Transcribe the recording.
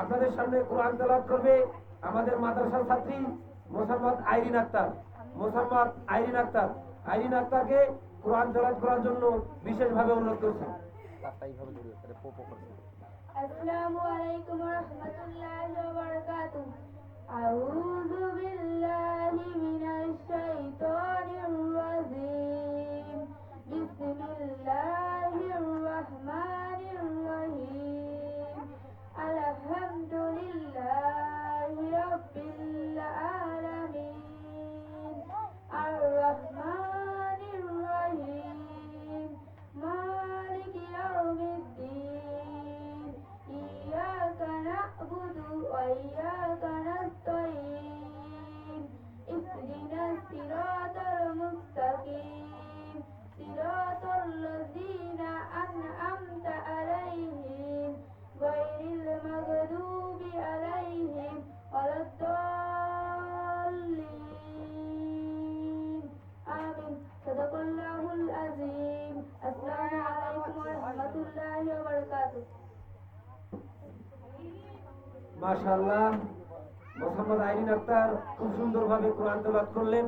আপনাদের সামনে কোরআন তেলাওয়াত করবে আমাদের মাদ্রাসার ছাত্রী মোসাম্মদ আইরিন আক্তার। মোসাম্মদ আইরিন আক্তার। আইরিন আক্তারকে কোরআন তেলাওয়াত করার জন্য বিশেষভাবে অনুরোধ করছি। আসসালামু এইভাবে وإياك نستعين اهدنا الصراط المستقيم صراط الذين أنعمت عليهم غير المغضوب عليهم ولا الضالين آمين صدق الله العظيم السلام عليكم ورحمة الله وبركاته মাশাআল্লাহ। মোহাম্মদ আইরিন আক্তার খুব সুন্দরভাবে কোরআন তেলাওয়াত করলেন।